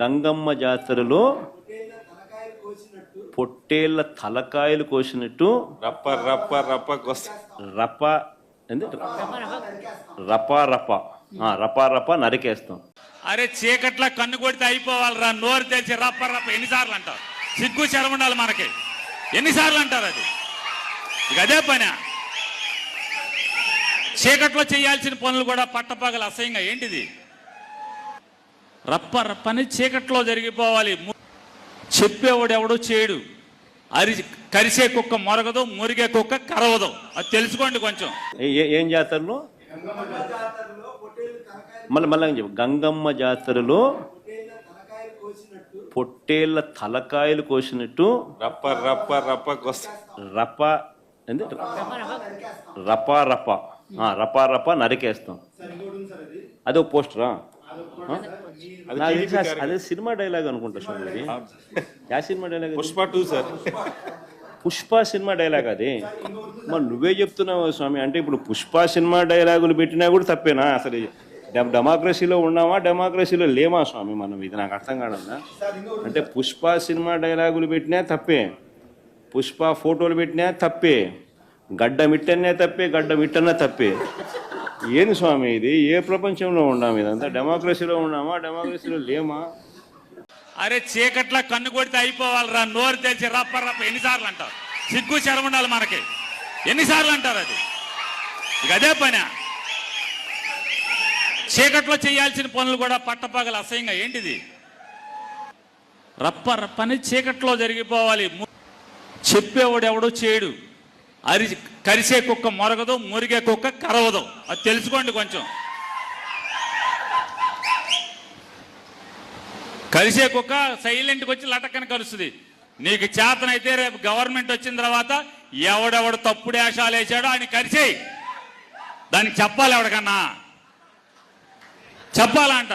గంగమ్మ జాతరలో పొట్టేళ్ళ తలకాయలు కోసినట్టు రప్ప రప్ప రప్ప రప ఏంది? రప రప ఆ, రప రప నరికేస్తాం. అరే చీకట్ల కన్ను కొడితే అయిపోవాలిరా. నోరు తెరిచి రప్ప రప్ప ఎన్నిసార్లు అంటారు సిగ్గు శరం ఉండాలి మనకి. ఎన్నిసార్లు అంటారు అది? ఇక అదే పని. చీకట్లో చేయాల్సిన పనులు కూడా పట్టపగల అసహ్యంగా. ఏంటిది? రప్ప రప్పని చీకట్లో జరిగిపోవాలి. చెప్పేవాడు ఎవడో చేయడు. అరి కరిసే కుక్క మొరగదు మురిగే కుక్క కరవదు. అది తెలుసుకోండి కొంచెం. ఏ- జాతరలో? మళ్ళీ మళ్ళీ చెప్పు? గంగమ్మ జాతరలో పొట్టేళ్ళ తలకాయలు కోసినట్టు రప్ప రప్ప రప్ప కొస్త. రప? రప రప రప నరికేస్తాం. అదే పోస్టరా? అది ఆ- సినిమా డైలాగ్ అనుకుంటా స్వామి yeah cinema dialogue? Pushpa two sir. Pushpa cinema dialogue అది. మరి నువ్వే చెప్తున్నావు స్వామి అంటే ఇప్పుడు పుష్ప సినిమా డైలాగులు పెట్టినా కూడా తప్పేనా? అసలు డెమ- డెమోక్రసీలో ఉన్నామా డెమోక్రసీలో లేమా స్వామి? మనం ఇది నాకు అర్థం కాదన్నా. అంటే పుష్ప సినిమా డైలాగులు పెట్టినా తప్పే. పుష్ప ఫోటోలు పెట్టినా తప్పే. గడ్డ మిట్టనే తప్పే గడ్డ మిట్టన్నా తప్పే. ఏంది స్వామి ఇది? ఏ ప్రపంచంలో ఉన్నాము ఇదంతా? డెమోక్రసీలో ఉన్నామా? డెమోక్రసీలో లేమా? అరే చీకట్ల కన్ను కొడితే అయిపోవాలిరా. నోరు తెచ్చి రప్ప రప్ప ఎన్నిసార్లు అంటారు సిగ్గు శరం ఉండాలి మనకి. ఎన్నిసార్లు అంటారు అది? ఇక అదే పని. చీకట్లో చేయాల్సిన పనులు కూడా పట్టపగలు అసహ్యంగా. ఏంటిది? రప్ప రప్పని చీకట్లో జరిగిపోవాలి. చెప్పేవాడు ఎవడో చేయడు. అరి కరిసే కుక్క మొరగదు మురిగే కుక్క కరవదు. అది తెలుసుకోండి కొంచెం. కలిసే కుక్క సైలెంట్కి వచ్చి లటక్కన కలుస్తుంది. నీకు చేతనైతే రేపు గవర్నమెంట్ వచ్చిన తర్వాత ఎవడెవడు తప్పుడు వేషాలు వేసాడో ఆయన కరిచేయి దానికి చెప్పాలి ఎవడికన్నా? చెప్పాలంట.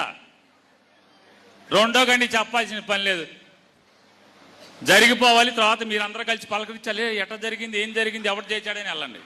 రెండో గండి చెప్పాల్సిన పని లేదు. జరిగిపోవాలి తర్వాత మీరందరూ కలిసి పలకరించాలి ఎట్లా జరిగింది ఏం జరిగింది ఎవరు చేశాడని వెళ్ళండి.